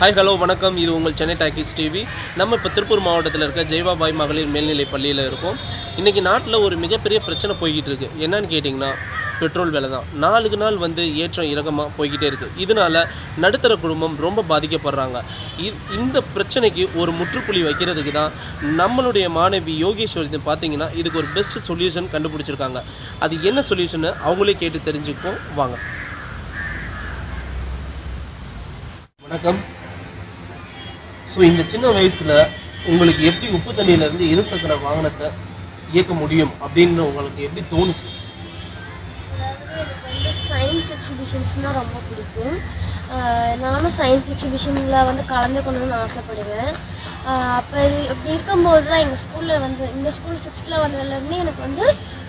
Hi hello வணக்கம். இது உங்கள் சென்னை டாக்கிஸ் டிவி நம்ம இப்போ திருப்பூர் மாவட்டத்தில் இருக்க ஜெய்வாபாய் மகளிர் மேல்நிலைப் பள்ளியில் இருக்கோம். இன்றைக்கி நாட்டில் ஒரு மிகப்பெரிய பிரச்சனை போய்கிட்டு இருக்குது என்னன்னு கேட்டிங்கன்னா பெட்ரோல் விலை தான். நாளுக்கு நாள் வந்து ஏற்றம் இறக்கமாக போய்கிட்டே இருக்குது இதனால் நடுத்தர குடும்பம் ரொம்ப பாதிக்கப்படுறாங்க. இ- இந்த பிரச்சனைக்கு ஒரு முற்றுப்புள்ளி வைக்கிறதுக்கு தான் நம்மளுடைய மாணவி யோகேஸ்வரி பார்த்தீங்கன்னா இதுக்கு ஒரு பெஸ்ட் சொல்யூஷன் கண்டுபிடிச்சிருக்காங்க. அது என்ன சொல்யூஷன்னு அவங்களே கேட்டு தெரிஞ்சுப்போம் வாங்க. வணக்கம். ஸோ இந்த சின்ன வயசில் உங்களுக்கு எப்படி உப்பு தண்ணியிலேருந்து இருசக்கர வாகனத்தை இயக்க முடியும் அப்படின்னு உங்களுக்கு எப்படி தோணுச்சு? அதாவது எனக்கு வந்து சயின்ஸ் எக்ஸிபிஷன்ஸ்னால் ரொம்ப பிடிக்கும். நானும் சயின்ஸ் எக்ஸிபிஷனில் வந்து கலந்துக்கணும்னு ஆசைப்படுவேன். அப்போ அப்படி இருக்கும்போது தான் எங்கள் ஸ்கூலில் வந்து இந்த ஸ்கூல் சிக்ஸ்த்தில் வந்ததுலேருந்து எனக்கு வந்து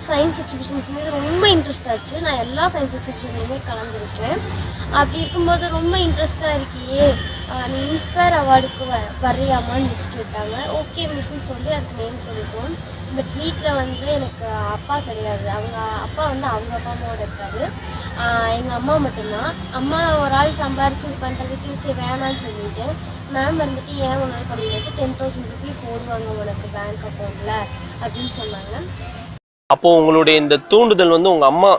சயின்ஸ் எக்ஸிபிஷன்ஸ் மீது ரொம்ப இன்ட்ரெஸ்ட் ஆச்சு. நான் எல்லா சயின்ஸ் எக்ஸிபிஷன்லையுமே கலந்துருக்கேன். அப்படி இருக்கும்போது ரொம்ப இன்ட்ரெஸ்டாக இருக்கியே. நீ இன்ஸ்பயர் அவார்டுக்கு வ வர்றியாமான்னு மிஸ் கேட்டாங்க ஓகே மிஸ்ன்னு சொல்லி அதுக்கு நேம் பண்ணிட்டோம் பட் வீட்டில் வந்து எனக்கு அப்பா கிடையாது. அவங்க அப்பா வந்து அவங்க அப்பா அம்மாவோட இருக்காரு. எங்கள் அம்மா மட்டும்தான். அம்மா ஒரு ஆள் சம்பாரிச்சு இது பண்ணுறதுக்கு சரி வேணாம்னு சொல்லிட்டு மேம் வந்துட்டு ஏன் உன்னால் பண்ணிட்டு டென் தௌசண்ட் ருபீ போடுவாங்க உனக்கு பேங்க் அக்கௌண்ட்டில் அப்படின்னு சொன்னாங்க. அப்போ உங்களுடைய இந்த தூண்டுதல் வந்து உங்க அம்மா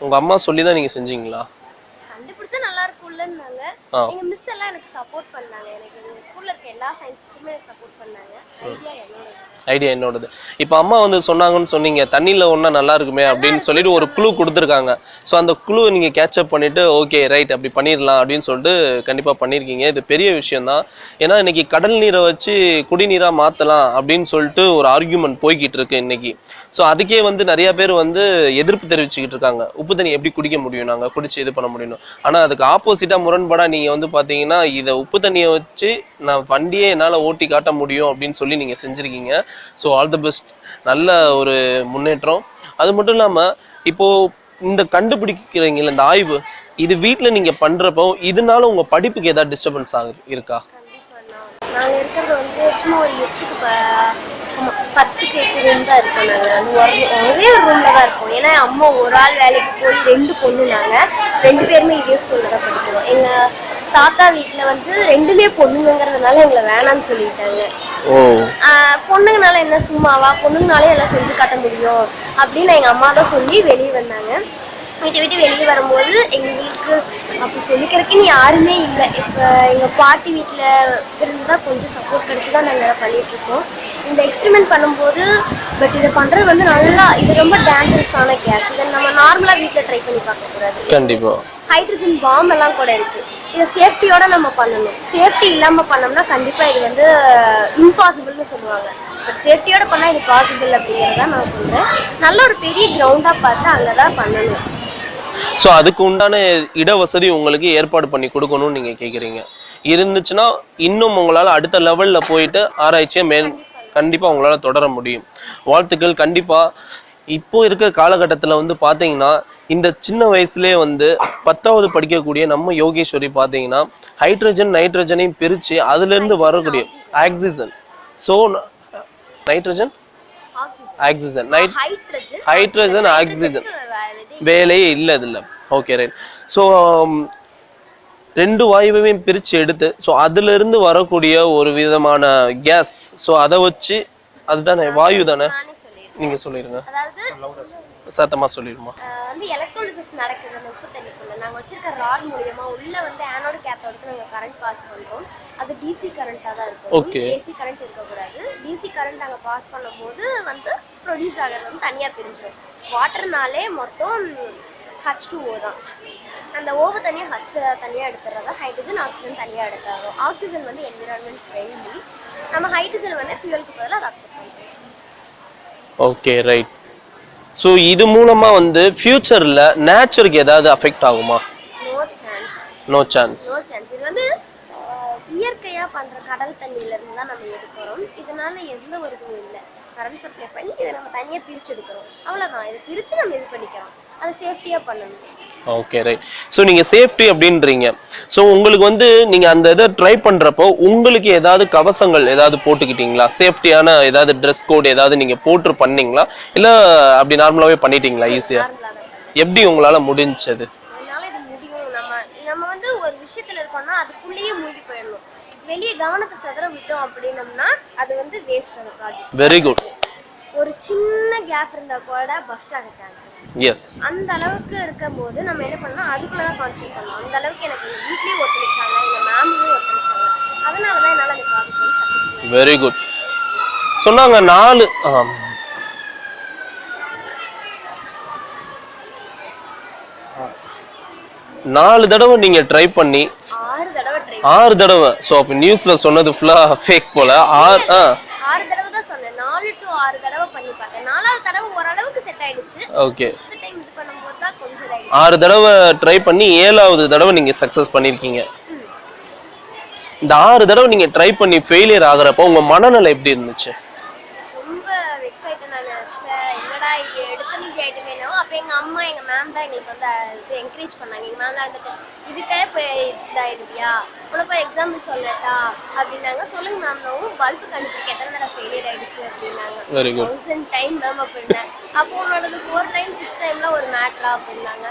உங்க அம்மா சொல்லி தான் நீங்க செஞ்சீங்களா? கண்டுபிடிச்சா நல்லா இருக்கும்லன்னாங்க ஆ. எங்கள் மிஸ் எல்லாம் எனக்கு சப்போர்ட் பண்ணாங்க. எனக்கு எங்கள் ஸ்கூலில் இருக்க எல்லா சயின்ஸ் டீச்சருமே எனக்கு சப்போர்ட் பண்ணாங்க. ஐடியா என்னோட ஐடியா என்னோடது. இப்போ அம்மா வந்து சொன்னாங்கன்னு சொன்னீங்க தண்ணியில் ஒன்றா நல்லா இருக்குமே அப்படின்னு சொல்லிட்டு ஒரு குழு கொடுத்துருக்காங்க. ஸோ அந்த குழுவை நீங்கள் கேட்சப் பண்ணிட்டு ஓகே ரைட் அப்படி பண்ணிடலாம் அப்படின்னு சொல்லிட்டு கண்டிப்பாக பண்ணியிருக்கீங்க இது பெரிய விஷயம்தான். ஏன்னா இன்னைக்கு கடல் நீரை வச்சு குடிநீராக மாற்றலாம் அப்படின்னு சொல்லிட்டு ஒரு ஆர்கியூமெண்ட் போய்கிட்டு இருக்கு இன்னைக்கு. ஸோ அதுக்கே வந்து நிறைய பேர் வந்து எதிர்ப்பு தெரிவிச்சுக்கிட்டு இருக்காங்க. உப்பு தண்ணி எப்படி குடிக்க முடியும்? நாங்கள் குடிச்சு இது பண்ண முடியும். ஆனால் அதுக்கு ஆப்போசிட்டாக முரண்படாக நீங்கள் வந்து பார்த்தீங்கன்னா இதை உப்பு தண்ணியை வச்சு நான் வண்டியே என்னால் ஓட்டி காட்ட முடியும் அப்படின்னு சொல்லி நீங்கள் செஞ்சுருக்கீங்க. ஸோ ஆல் தி பெஸ்ட் நல்ல ஒரு முன்னேற்றம். அது மட்டும் இல்லாமல் இப்போது இந்த கண்டுபிடிக்கிறீங்கள இந்த ஆய்வு இது வீட்டில் நீங்கள் பண்ணுறப்போ இதனால உங்கள் படிப்புக்கு ஏதாவது டிஸ்டர்பன்ஸ் ஆகு இருக்கா? நாங்கள் இருக்கிறது வந்து சும்மா ஒரு எட்டுக்கு பத்துக்கு எட்டு ரூம் தான் இருக்கோம் நாங்கள் வந்து ஒரு ஒரே ரூமில் தான் இருக்கோம். ஏன்னா அம்மா ஒரு ஆள் வேலைக்கு போய் ரெண்டு பொண்ணு நாங்கள் ரெண்டு பேருமே இதே ஸ்கூலில் தான் படிக்கிறோம். எங்கள் தாத்தா வீட்டில் வந்து ரெண்டுமே பொண்ணுங்கிறதுனால எங்களை வேணாம்னு சொல்லிட்டாங்க. பொண்ணுங்கனால என்ன சும்மாவா? பொண்ணுங்கனாலே எல்லாம் செஞ்சு காட்ட முடியும் அப்படின்னு எங்கள் அம்மா தான் சொல்லி வெளியே வந்தாங்க. வீட்டை விட்டு வெளியே வரும்போது எங்களுக்கு அப்படி சொல்லிக்கிறதுக்குன்னு யாருமே இல்லை. இப்போ எங்கள் பாட்டி வீட்டில் இருந்து தான் கொஞ்சம் சப்போர்ட் கிடச்சி தான் நாங்கள் பண்ணிட்டு இருக்கோம். இந்த எக்ஸ்பெரிமெண்ட் பண்ணும்போது பட் இதை பண்ணுறது வந்து நல்லா இது ரொம்ப டேஞ்சரஸான கேஸ் இதை நம்ம நார்மலாக வீட்டில் ட்ரை பண்ணி பார்க்கக்கூடாது கண்டிப்பாக ஹைட்ரஜன் பாம் எல்லாம் கூட இருக்கு. இதை சேஃப்டியோட நம்ம பண்ணணும். சேஃப்டி இல்லாம பண்ணோம்னா கண்டிப்பா இது வந்து இம்பாசிபிள்னு சொல்லுவாங்க. பட் சேஃப்டியோட பண்ணா இது பாசிபிள் அப்படிங்கிறத நான் சொல்றேன். நல்ல ஒரு பெரிய கிரவுண்டா பார்த்து அங்கதான் பண்ணணும். ஸோ அதுக்கு உண்டான இட வசதி உங்களுக்கு ஏற்பாடு பண்ணி கொடுக்கணும்னு நீங்கள் கேட்குறீங்க இருந்துச்சுன்னா இன்னும் உங்களால் அடுத்த லெவலில் போயிட்டு ஆராய்ச்சியை மேல் கண்டிப்பாக உங்களால் தொடர முடியும். வாழ்த்துக்கள். கண்டிப்பாக இப்போ இருக்கிற காலகட்டத்தில் வந்து பார்த்தீங்கன்னா இந்த சின்ன வயசுலேயே வந்து பத்தாவது படிக்கக்கூடிய நம்ம யோகேஸ்வரி பார்த்தீங்கன்னா ஹைட்ரஜன் நைட்ரஜனையும் பிரித்து அதுலேருந்து வரக்கூடிய oxygen so nitrogen oxygen night hydrogen oxygen வேலையே இல்லை இதில் ஓகே ரைட் ஸோ ரெண்டு வாயுவையும் பிரித்து எடுத்து ஸோ அதிலிருந்து வரக்கூடிய ஒரு விதமான கேஸ் ஸோ அதை வச்சு அதுதானே வாயு தானே? நீங்கள் சொல்லிடுங்க. சத்தமாக சொல்லிடுமா? நாங்கள் வச்சிருக்க ராட் மூலியமா உள்ள வந்து ஆனோடு கேத்தோடுக்கு நாங்கள் கரண்ட் பாஸ் பண்றோம். அது டிசி கரண்ட்டாக தான் இருக்கும். ஏசி கரண்ட் இருக்கக்கூடாது. டிசி கரண்ட் நாங்கள் பாஸ் பண்ணும்போது வந்து ப்ரொடியூஸ் ஆகிறது வந்து தனியாக பிரிஞ்சிடும் வாட்டர்னாலே மொத்தம் ஹச் டூ ஓ தான். அந்த ஓவ தனியாக ஹச் தனியாக எடுத்துறதா ஹைட்ரஜன் ஆக்சிஜன் தனியாக எடுத்தாகும் ஆக்சிஜன் வந்து என்விரான்மெண்ட் ஃப்ரெண்ட்லி நம்ம ஹைட்ரஜன் வந்து ஃபியூலுக்கு பதிலாக அதை அக்செப்ட் பண்ணுறோம் ஓகே ரைட் ஸோ இது மூலமாக வந்து ஃப்யூச்சரில் நேச்சருக்கு ஏதாவது அஃபெக்ட் ஆகுமா? No chance no chance no chance இது வந்து ஆஹ், இயற்கையா பண்ற கடல் தண்ணியில இருந்து தான் நம்ம எடுக்கிறோம். இதனால எந்த ஒரு இதுவும் இல்லை. கரண்ட் சப்ளை பண்ணி இதை நம்ம தனியா பிரிச்சு எடுக்கிறோம். அவ்வளவுதான். இதை பிரிச்சு நம்ம இது பண்ணிக்கிறோம். அதை சேஃப்டியா பண்ணணும். ஓகே ரைட் ஸோ நீங்கள் சேஃப்டி அப்படின்றீங்க. ஸோ உங்களுக்கு வந்து நீங்கள் அந்த இதை ட்ரை பண்ணுறப்போ உங்களுக்கு ஏதாவது கவசங்கள் ஏதாவது போட்டுக்கிட்டீங்களா? சேஃப்டியான ஏதாவது ட்ரெஸ் கோட் ஏதாவது நீங்கள் போட்டு பண்ணீங்களா? இல்லை அப்படி நார்மலாகவே பண்ணிட்டீங்களா? ஈஸியாக. எப்படி உங்களால் முடிஞ்சது? அதனால இது முடியும். நம்ம நம்ம வந்து ஒரு விஷயத்துல இருக்கோம்னா அதுக்குள்ளேயே மூழ்கி வெளியே கவனத்தை செதற விட்டோம் அப்படின்னம்னா அது வந்து வேஸ்ட் அந்த ப்ராஜெக்ட் வெரி குட் ஒரு சின்ன கேப் இருந்தா கூட பஸ்ட் ஆக சான்ஸ் எஸ் அந்த அளவுக்கு இருக்கும்போது நம்ம என்ன பண்ணோம் அதுக்குள்ள தான் கான்சென்ட்ரேட் பண்ணோம் அந்த அளவுக்கு எனக்கு எங்கள் வீட்லேயும் ஒத்துழைச்சாங்க எங்கள் மேம்லேயும் ஒத்துழைச்சாங்க. அதனால தான் என்னால் அந்த ப்ராஜெக்ட் வந்து சக்ஸஸ்ஃபுல்லாக வெரி குட் சொன்னாங்க நாலு. நாலு தடவை நீங்க ட்ரை பண்ணி ஆறு தடவை ஆறு தடவை. ஸோ அப்போ நியூஸ்ல சொன்னது ஃபுல்லா ஃபேக் போல. ஆறு ஆ. ஆறு தடவை தான் சொன்னேன் நாலு டு ஆறு தடவை பண்ணி பார்த்தேன் நாலாவது தடவை ஓரளவுக்கு செட் ஆயிடுச்சு ஓகே ஆறு தடவை ட்ரை பண்ணி ஏழாவது தடவை நீங்க சக்சஸ் பண்ணிருக்கீங்க. இந்த ஆறு தடவை நீங்க ட்ரை பண்ணி ஃபெயிலியர் ஆகுறப்போ உங்க மனநிலை எப்படி இருந்துச்சு ரொம்ப எக்ஸைட்டட் நான் நினச்சேன் என்னடா இது எடுத்து நீதி ஆயிட்டுமேனோ அப்போ எங்கள் அம்மா எங்கள் மேம் தான் எங்களுக்கு வந்து இது என்கரேஜ் பண்ணாங்க. எங்கள் மேம் தான் வந்துட்டு இதுக்கே இப்போ இதாயிடுவியா? உனக்கு ஒரு எக்ஸாம்பிள் சொல்லட்டா? அப்படின்னாங்க. சொல்லுங்க மேம்னாவும் பல்பு கண்டுபிடிக்க எத்தனை தடவை ஃபெயிலியர் ஆயிடுச்சு? அப்படின்னாங்க. தௌசண்ட் டைம் மேம் அப்படின்னேன். அப்போ உன்னோடது ஃபோர் டைம் சிக்ஸ் டைம்ல ஒரு மேட்ரா அப்படின்னாங்க.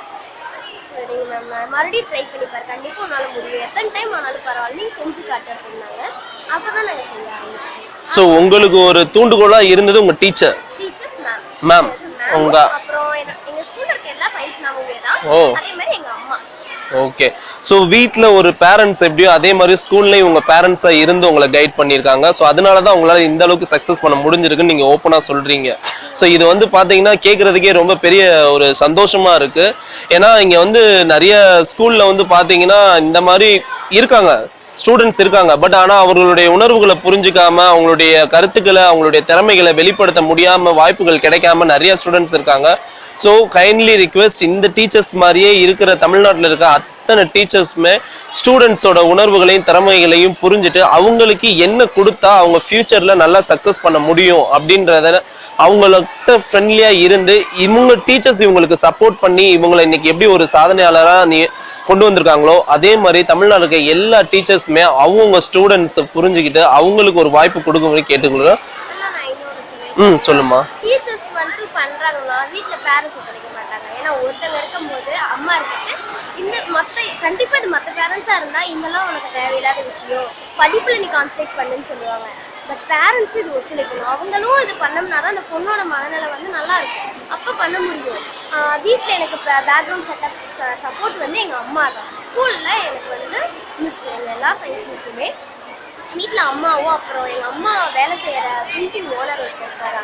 சரிங்க மேம் மறுபடியும் ட்ரை பண்ணி பாரு. கண்டிப்பாக உன்னால் முடியும். எத்தனை டைம் ஆனாலும் பரவாயில்ல. நீ செஞ்சு காட்டு அப்படின்னாங்க. அப்போ தான் நாங்கள் செய்ய ஆரம்பிச்சோம். ஸோ உங்களுக்கு ஒரு தூண்டுகோலா இருந்தது உங்க டீச்சர் டீச்சர்ஸ் மேம் மேம் உங்க ஓ. அதே மாதிரி எங்க அம்மா. ஓகே. ஸோ வீட்டில் ஒரு பேரண்ட்ஸ் எப்படியோ அதே மாதிரி ஸ்கூல்லையும் உங்கள் பேரண்ட்ஸாக இருந்து உங்களை கைட் பண்ணியிருக்காங்க. ஸோ அதனால தான் உங்களால் இந்த அளவுக்கு சக்ஸஸ் பண்ண முடிஞ்சிருக்குன்னு நீங்கள் ஓப்பனாக சொல்கிறீங்க ஸோ இது வந்து பார்த்தீங்கன்னா கேட்குறதுக்கே ரொம்ப பெரிய ஒரு சந்தோஷமாக இருக்குது ஏன்னா இங்கே வந்து நிறைய ஸ்கூலில் வந்து பார்த்தீங்கன்னா இந்த மாதிரி இருக்காங்க. ஸ்டூடெண்ட்ஸ் இருக்காங்க. பட் ஆனால் அவர்களுடைய உணர்வுகளை புரிஞ்சுக்காம அவங்களுடைய கருத்துக்களை அவங்களுடைய திறமைகளை வெளிப்படுத்த முடியாமல் வாய்ப்புகள் கிடைக்காம நிறைய ஸ்டூடெண்ட்ஸ் இருக்காங்க. ஸோ கைண்ட்லி ரிக்வெஸ்ட் இந்த டீச்சர்ஸ் மாதிரியே இருக்கிற தமிழ்நாட்டில் இருக்க அத்தனை டீச்சர்ஸுமே ஸ்டூடெண்ட்ஸோட உணர்வுகளையும் திறமைகளையும் புரிஞ்சுட்டு அவங்களுக்கு என்ன கொடுத்தா அவங்க ஃப்யூச்சரில் நல்லா சக்ஸஸ் பண்ண முடியும் அப்படின்றத அவங்கள்ட்ட ஃப்ரெண்ட்லியாக இருந்து இவங்க டீச்சர்ஸ் இவங்களுக்கு சப்போர்ட் பண்ணி இவங்களை இன்னைக்கு எப்படி ஒரு சாதனையாளராக நீ கொண்டு வந்திருக்காங்களோ அதே மாதிரி தமிழ்நாடு இருக்க எல்லா டீச்சர்ஸுமே அவங்கவுங்க ஸ்டூடெண்ட்ஸை புரிஞ்சுக்கிட்டு அவங்களுக்கு ஒரு வாய்ப்பு கொடுக்கும்படி கேட்டுக்கொள்ள ம் சொல்லுமா டீச்சர்ஸ் வந்து பண்றாங்களா? வீட்ல பேரண்ட்ஸ் ஒத்துழைக்க மாட்டாங்க. ஏன்னா ஒருத்தங்க இருக்கும்போது அம்மா இருந்துட்டு இந்த மத்த கண்டிப்பா இது மத்த பேரண்ட்ஸா இருந்தா இதெல்லாம் உனக்கு தேவையில்லாத விஷயம். படிப்புல நீ கான்சென்ட்ரேட் பண்ணுன்னு சொல்லுவாங்க. பட் பேரண்ட்ஸ் இது ஒத்துழைக்கணும். அவங்களும் இது பண்ணோம்னா தான் அந்த பொண்ணோட மனநிலை வந்து நல்லா இருக்கும். அப்போ பண்ண முடியும். வீட்டில் எனக்கு பேக்ரவுண்ட் செட்டப் சப்போர்ட் வந்து எங்கள் அம்மா தான். ஸ்கூலில் எனக்கு வந்து மிஸ் எங்கள் எல்லா சயின்ஸ் மிஸ்ஸுமே வீட்டில் அம்மாவும் அப்புறம் எங்கள் அம்மா வேலை செய்கிற பிரிண்டிங் ஓனர் ஒருத்தர் இருக்கார்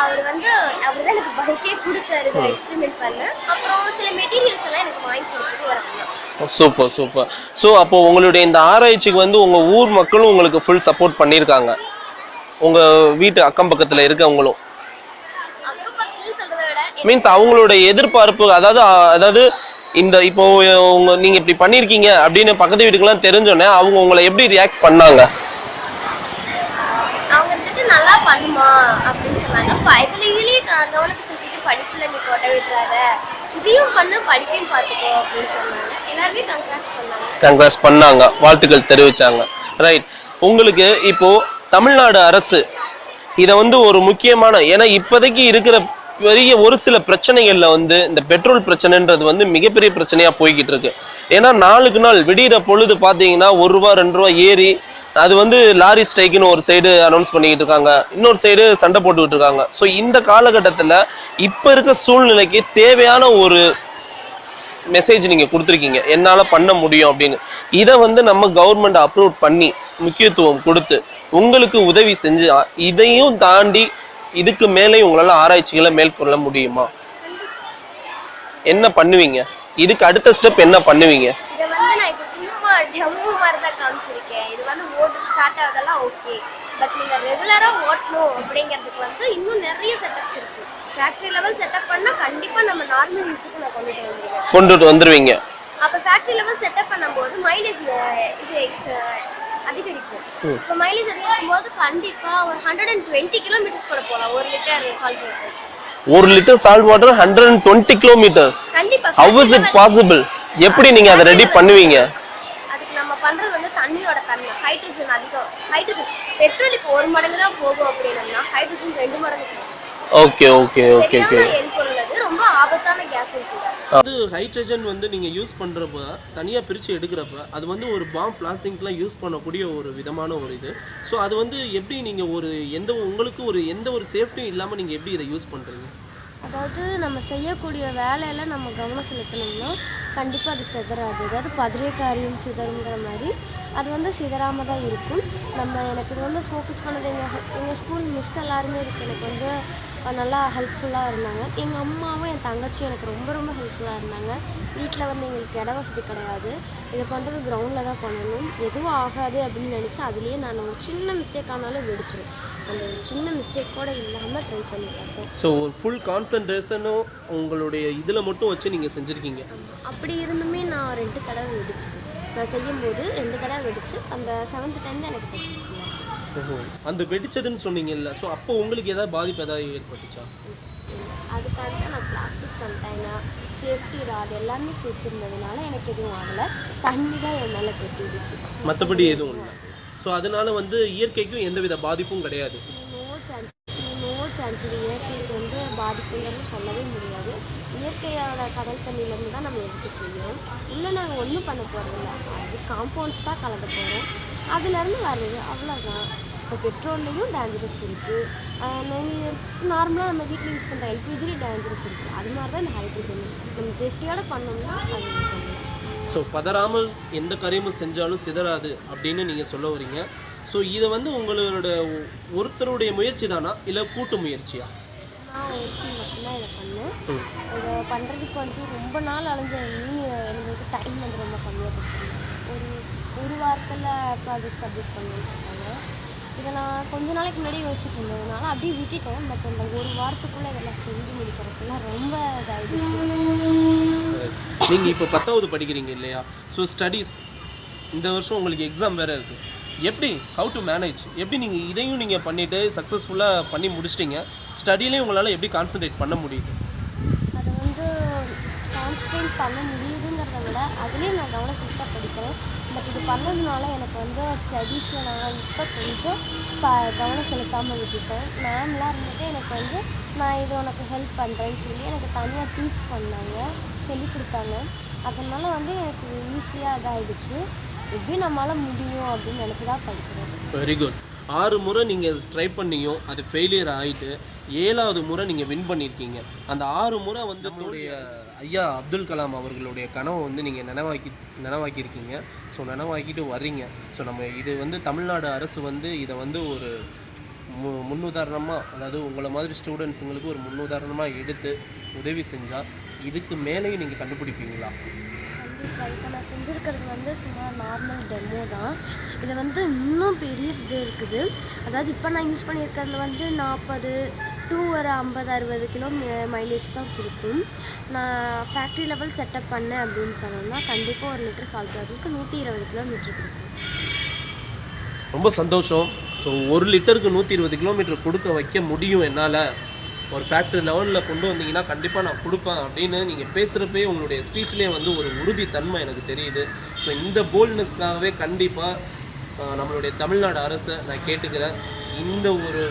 அவர் வந்து அவர் தான் எனக்கு பைக்கே கொடுத்தாரு இதை எக்ஸ்பெரிமெண்ட் பண்ண அப்புறம் சில மெட்டீரியல்ஸ் எல்லாம் எனக்கு வாங்கி கொடுத்துட்டு வரணும் சூப்பர் சூப்பர் ஸோ அப்போ உங்களுடைய இந்த ஆராய்ச்சிக்கு வந்து உங்கள் ஊர் மக்களும் உங்களுக்கு ஃபுல் சப்போர்ட் பண்ணியிருக்காங்க. உங்கள் வீட்டு அக்கம் பக்கத்தில் இருக்கவங்களும். மீன்ஸ் அவங்களோட எதிர்பார்ப்பு அதாவது அதாவது இந்த இப்போ உங்க நீங்க இப்படி பண்ணிருக்கீங்க அப்படின்னு பக்கத்து வீட்டுக்கெல்லாம் தெரிஞ்சோன்னே அவங்க உங்களை எப்படி ரியாக்ட் பண்ணாங்க? அவங்க வந்துட்டு நல்லா பண்ணுமா அப்படின்னு சொன்னாங்க. இதுல இதுலயே கவனத்தை செலுத்திட்டு படிப்புல நீ கொட்ட விட்டுறாத இதையும் பண்ணு படிப்பையும் பார்த்துக்கோ அப்படின்னு சொன்னாங்க. எல்லாருமே கங்க்ராஸ் பண்ணாங்க. கங்க்ராஸ் பண்ணாங்க. வாழ்த்துக்கள் தெரிவிச்சாங்க. ரைட் உங்களுக்கு இப்போ தமிழ்நாடு அரசு இதை வந்து ஒரு முக்கியமான ஏன்னா இப்போதைக்கு இருக்கிற பெரிய ஒரு சில பிரச்சனைகளில் வந்து இந்த பெட்ரோல் பிரச்சனைன்றது வந்து மிகப்பெரிய பிரச்சனையாக போய்கிட்டு இருக்கு. ஏன்னா நாளுக்கு நாள் விடிகிற பொழுது பார்த்தீங்கன்னா ஒரு ரூபா ரெண்டு ரூபா ஏறி அது வந்து லாரி ஸ்ட்ரைக்குன்னு ஒரு சைடு அனௌன்ஸ் பண்ணிக்கிட்டு இருக்காங்க. இன்னொரு சைடு சண்டை போட்டுக்கிட்டு இருக்காங்க. ஸோ இந்த காலகட்டத்தில் இப்போ இருக்க சூழ்நிலைக்கு தேவையான ஒரு மெசேஜ் நீங்கள் கொடுத்துருக்கீங்க. என்னால் பண்ண முடியும் அப்படின்னு. இதை வந்து நம்ம கவர்மெண்ட் அப்ரூவ் பண்ணி முக்கியத்துவம் கொடுத்து உங்களுக்கு உதவி செஞ்சு இதையும் தாண்டி இதுக்கு மேலே உங்களால் ஆராய்ச்சிகளை மேற்கொள்ள முடியுமா? என்ன பண்ணுவீங்க? இதுக்கு அடுத்த ஸ்டெப் என்ன பண்ணுவீங்க? ஸ்டார்ட் ஆகுதெல்லாம் ஓகே பட் நீங்கள் ரெகுலராக ஓட்டணும் அப்படிங்கிறதுக்கு வந்து இன்னும் நிறைய செட்டப்ஸ் இருக்கு. ஃபேக்ட்ரி லெவல் செட்டப் பண்ணால் கண்டிப்பாக நம்ம நார்மல் மியூசிக்கு நான் கொண்டுட்டு வந்துடுவேன் கொண்டுட்டு வந்துருவீங்க. அப்போ ஃபேக்ட்ரி லெவல் செட்டப் பண்ணும்போது மைலேஜ் இது அதிகரிக்கும். இப்போ மைலேஜ் அதிகரிக்கும் போது கண்டிப்பாக ஒரு ஹண்ட்ரட் அண்ட் டுவெண்ட்டி கிலோமீட்டர்ஸ் கூட போகலாம் ஒரு லிட்டர் சால்ட் வாட்டர் ஒரு litre salt water hundred and twenty kilometres கண்டிப்பாக ஹவ் இஸ் இட் பாசிபிள் எப்படி நீங்கள் அதை ரெடி பண்ணுவீங்க அதுக்கு நம்ம பண்றது வந்து தண்ணியோட தன்மை ஹைட்ரஜன் அதிகம் ஹைட்ரஜன் பெட்ரோல் இப்போ ஒரு மடங்கு தான் போகும் அப்படின்னம்னா ஹைட்ரஜன் ரெண்டு மடங்கு ஓகே ஓகே ஓகே ஓகே. ரொம்ப ஆபத்தான கூட. அது ஹைட்ரஜன் வந்து நீங்கள் யூஸ் பண்ணுறப்ப தனியாக பிரித்து எடுக்கிறப்ப அது வந்து ஒரு பாம் பிளாஸ்டிக்லாம் யூஸ் பண்ணக்கூடிய ஒரு விதமான ஒரு இது. ஸோ அது வந்து எப்படி நீங்கள் ஒரு எந்த உங்களுக்கு ஒரு எந்த ஒரு சேஃப்டியும் இல்லாமல் நீங்கள் எப்படி இதை யூஸ் பண்ணுறீங்க அதாவது நம்ம செய்யக்கூடிய வேலையில் நம்ம கவனம் செலுத்தினோம்னா கண்டிப்பாக அது சிதறாது. அதாவது பதிரிய காரியம் சிதறுங்கிற மாதிரி அது வந்து சிதறாமல் தான் இருக்கும். நம்ம எனக்கு இது வந்து ஃபோக்கஸ் பண்ணது எங்கள் எங்கள் ஸ்கூல் மிஸ் எல்லாருமே இருக்குது எனக்கு வந்து நல்லா ஹெல்ப்ஃபுல்லாக இருந்தாங்க. எங்கள் அம்மாவும் என் தங்கச்சியும் எனக்கு ரொம்ப ரொம்ப ஹெல்ப்ஃபுல்லாக இருந்தாங்க. வீட்டில் வந்து எங்களுக்கு இட வசதி கிடையாது. இதை பண்ணுறது கிரவுண்டில் தான் பண்ணணும். எதுவும் ஆகாது அப்படின்னு நினச்சி அதுலேயே நான் ஒரு சின்ன மிஸ்டேக் ஆனாலும் வெடிச்சிடும் அந்த ஒரு சின்ன மிஸ்டேக் கூட இல்லாமல் ட்ரை பண்ணி பார்த்தேன் ஸோ ஒரு ஃபுல் கான்சன்ட்ரேஷனும் உங்களுடைய இதில் மட்டும் வச்சு நீங்கள் செஞ்சுருக்கீங்க. அப்படி இருந்துமே நான் ரெண்டு தடவை வெடிச்சது. நான் செய்யும்போது ரெண்டு தடவை வெடிச்சு அந்த செவன்த் டைம் தான் எனக்கு அந்த வெடிச்சதுன்னு சொன்னீங்கல்ல ஸோ அப்போ உங்களுக்கு ஏதாவது பாதிப்பு ஏதாவது ஏற்பட்டுச்சா? அதுக்காக தான் நான் பிளாஸ்டிக் கண்டெய்னர் சேஃப்டி ராட் எல்லாமே வச்சுருந்ததுனால எனக்கு எதுவும் ஆகலை. தண்ணி தான் என் மேலே கொட்டிடுச்சு. மற்றபடி எதுவும் இல்லை. ஸோ அதனால வந்து இயற்கைக்கும் எந்தவித பாதிப்பும் கிடையாது. நோ சான்ஸ் நோ சான்ஸ் இயற்கைக்கு வந்து பாதிப்புங்கிறது சொல்லவே முடியாது. இயற்கையோட கடல் தண்ணியிலேருந்து தான் நம்ம எடுத்து செய்கிறோம் உள்ளே நாங்கள் ஒன்றும் பண்ண போகிறதில்ல அது காம்பவுண்ட்ஸ் தான் கலக்க போகிறோம் அதுலேருந்து வருது அவ்வளோதான் இப்போ பெட்ரோல்லையும் டேஞ்சரஸ் இருக்குது நார்மலாக நம்ம வீட்டில் யூஸ் பண்ணுற எல்பிஜிலையும் டேஞ்சரஸ் இருக்குது அது மாதிரி தான் இந்த ஹைட்ரஜன் நம்ம சேஃப்டியோட பண்ணோம்னா அது பண்ணலாம் ஸோ பதறாமல் எந்த காரியமும் செஞ்சாலும் சிதறாது அப்படின்னு நீங்கள் சொல்ல வரீங்க. ஸோ இதை வந்து உங்களோட ஒருத்தருடைய முயற்சி தானா? இல்லை கூட்டு முயற்சியா? நான் ஒருத்தி மட்டும்தான் இதை பண்ணேன். இதை பண்ணுறதுக்கு வந்து ரொம்ப நாள் அலைஞ்ச எனக்கு டைம் வந்து ரொம்ப கம்மியாக கொடுத்துருந்தாங்க ஒரு வாரத்தில் ப்ராஜெக்ட் சப்மிட் பண்ணிட்டுருக்காங்க இதை நான் கொஞ்ச நாளைக்கு முன்னாடி யோசிச்சுட்டு இருந்ததுனால அப்படியே விட்டுட்டேன் பட் அந்த ஒரு வாரத்துக்குள்ளே இதெல்லாம் செஞ்சு முடிக்கிறதுக்குள்ள ரொம்ப இதாகிடுச்சு நீங்கள் இப்போ பத்தாவது படிக்கிறீங்க இல்லையா? ஸோ ஸ்டடீஸ் இந்த வருஷம் உங்களுக்கு எக்ஸாம் வேறு இருக்குது எப்படி? ஹவு டு மேனேஜ் எப்படி நீங்கள் இதையும் நீங்கள் பண்ணிவிட்டு சக்ஸஸ்ஃபுல்லாக பண்ணி முடிச்சிட்டீங்க? ஸ்டடிலையும் உங்களால் எப்படி கான்சென்ட்ரேட் பண்ண முடியுது? அதை வந்து கான்சன்ட்ரேட் பண்ண முடியுதுங்கிறத விட அதுலேயும் நான் கவனம் செலுத்தாக படிக்கிறேன். பட் இது பண்ணதுனால எனக்கு வந்து ஸ்டடீஸில் நான் இப்போ கொஞ்சம் ப கவனம் செலுத்தாமல் விட்டுட்டேன். மேம்லாம் இருந்துட்டு எனக்கு வந்து நான் இது உனக்கு ஹெல்ப் பண்ணுறேன்னு சொல்லி எனக்கு தனியாக டீச் பண்ணாங்க. சொல்லி கொடுத்தாங்க. அதனால வந்து எனக்கு ஈஸியாக இதாகிடுச்சு எப்படி நம்மளால் முடியும் அப்படின்னு நினச்சி தான் படிக்கிறேன். வெரி குட் ஆறு முறை நீங்கள் ட்ரை பண்ணியும் அது ஃபெயிலியர் ஆகிட்டு ஏழாவது முறை நீங்கள் வின் பண்ணியிருக்கீங்க அந்த ஆறு முறை வந்து நம்மளுடைய ஐயா அப்துல் கலாம் அவர்களுடைய கனவை வந்து நீங்கள் நினைவாக்கி நினைவாக்கியிருக்கீங்க. ஸோ நினைவாக்கிட்டு வர்றீங்க. ஸோ நம்ம இது வந்து தமிழ்நாடு அரசு வந்து இதை வந்து ஒரு மு முன்னுதாரணமாக அதாவது உங்களை மாதிரி ஸ்டூடெண்ட்ஸுங்களுக்கு ஒரு முன்னுதாரணமாக எடுத்து உதவி செஞ்சால் இதுக்கு மேலேயும் நீங்கள் கண்டுபிடிப்பீங்களா? இப்போ நான் செஞ்சுருக்கிறது வந்து சும்மா நார்மல் டெமோ தான். இது வந்து இன்னும் பெரிய இது இருக்குது. அதாவது இப்போ நான் யூஸ் பண்ணியிருக்கிறதுல வந்து நாற்பது டூ ஒரு ஐம்பது அறுபது கிலோ மைலேஜ் தான் கொடுக்கும். நான் ஃபேக்ட்ரி லெவல் செட்டப் பண்ணேன் அப்படின்னு சொன்னோம்னா கண்டிப்பாக ஒரு லிட்டர் சால்ட் வாட்டருக்கு நூற்றி இருபது கிலோமீட்டர் கொடுக்கும். ரொம்ப சந்தோஷம். ஸோ ஒரு லிட்டருக்கு நூற்றி இருபது கிலோமீட்டர் கொடுக்க வைக்க முடியும் என்னால். ஒரு ஃபேக்ட்ரி லெவலில் கொண்டு வந்தீங்கன்னா கண்டிப்பாக நான் கொடுப்பேன் அப்படின்னு நீங்கள் பேசுகிறப்பே உங்களுடைய ஸ்பீச்லேயே வந்து ஒரு உறுதித்தன்மை எனக்கு தெரியுது. ஸோ இந்த போல்ட்னஸ்க்காகவே கண்டிப்பாக நம்மளுடைய தமிழ்நாடு அரசை நான் கேட்டுக்கிறேன். இந்த ஒரு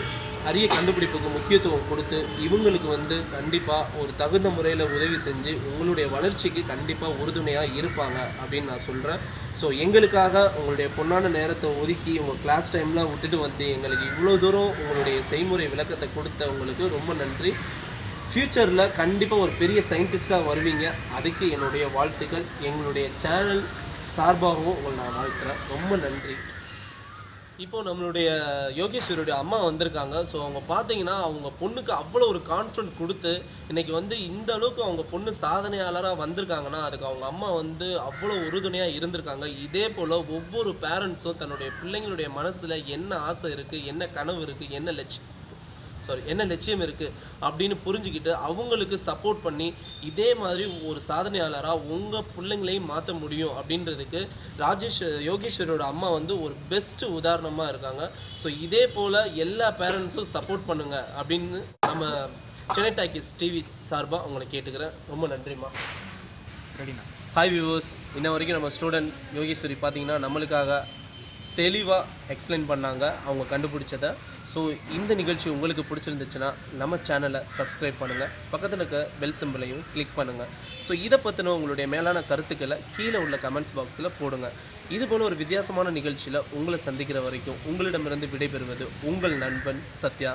அரிய கண்டுபிடிப்புக்கு முக்கியத்துவம் கொடுத்து இவங்களுக்கு வந்து கண்டிப்பாக ஒரு தகுந்த முறையில் உதவி செஞ்சு உங்களுடைய வளர்ச்சிக்கு கண்டிப்பாக உறுதுணையாக இருப்பாங்க அப்படின்னு நான் சொல்கிறேன் ஸோ எங்களுக்காக உங்களுடைய பொன்னான நேரத்தை ஒதுக்கி உங்கள் கிளாஸ் டைம்லாம் விட்டுட்டு வந்து எங்களுக்கு இவ்வளோ தூரம் உங்களுடைய செய்முறை விளக்கத்தை கொடுத்த உங்களுக்கு ரொம்ப நன்றி. ஃப்யூச்சரில் கண்டிப்பாக ஒரு பெரிய சயின்டிஸ்ட்டாக வருவீங்க. அதுக்கு என்னுடைய வாழ்த்துக்கள். எங்களுடைய சேனல் சார்பாகவும் உங்களை நான் வாழ்த்துறேன். ரொம்ப நன்றி. இப்போ நம்மளுடைய யோகேஸ்வருடைய அம்மா வந்திருக்காங்க. ஸோ அவங்க பார்த்தீங்கன்னா அவங்க பொண்ணுக்கு அவ்வளோ ஒரு கான்ஃபிடன்ட் கொடுத்து இன்னைக்கு வந்து இந்த அளவுக்கு அவங்க பொண்ணு சாதனையாளராக வந்திருக்காங்கன்னா அதுக்கு அவங்க அம்மா வந்து அவ்வளோ உறுதுணையாக இருந்திருக்காங்க. இதே போல் ஒவ்வொரு பேரண்ட்ஸும் தன்னுடைய பிள்ளைங்களுடைய மனசில் என்ன ஆசை இருக்குது என்ன கனவு இருக்குது என்ன லட்சியம் சாரி என்ன லட்சியம் இருக்குது அப்படின்னு புரிஞ்சுக்கிட்டு அவங்களுக்கு சப்போர்ட் பண்ணி இதே மாதிரி ஒரு சாதனையாளராக உங்கள் பிள்ளைங்களையும் மாற்ற முடியும் அப்படின்றதுக்கு ராஜேஷ் யோகேஸ்வரோட அம்மா வந்து ஒரு பெஸ்ட் உதாரணமாக இருக்காங்க. ஸோ இதே போல் எல்லா பேரண்ட்ஸும் சப்போர்ட் பண்ணுங்க அப்படின்னு நம்ம சென்னை டாக்கிஸ் டிவி சார்பாக உங்களை கேட்டுக்கிறேன். ரொம்ப நன்றிம்மா. ரெடிண்ணா. ஹாய் வியூவர்ஸ் இன்ன வரைக்கும் நம்ம ஸ்டூடெண்ட் யோகேஸ்வரி பார்த்தீங்கன்னா நம்மளுக்காக தெளிவாக எக்ஸ்பிளைன் பண்ணாங்க அவங்க கண்டுபிடிச்சதை. ஸோ இந்த நிகழ்ச்சி உங்களுக்கு பிடிச்சிருந்துச்சுன்னா நம்ம சேனலை சப்ஸ்கிரைப் பண்ணுங்கள் பக்கத்தில் இருக்க பெல் சிம்பிளையும் கிளிக் பண்ணுங்கள் ஸோ இதை பற்றின உங்களுடைய மேலான கருத்துக்களை கீழே உள்ள கமெண்ட்ஸ் பாக்ஸில் போடுங்க. இது போல ஒரு வித்தியாசமான நிகழ்ச்சியில் உங்களை சந்திக்கிற வரைக்கும் உங்களிடமிருந்து விடைபெறுவது உங்கள் நண்பன் சத்யா.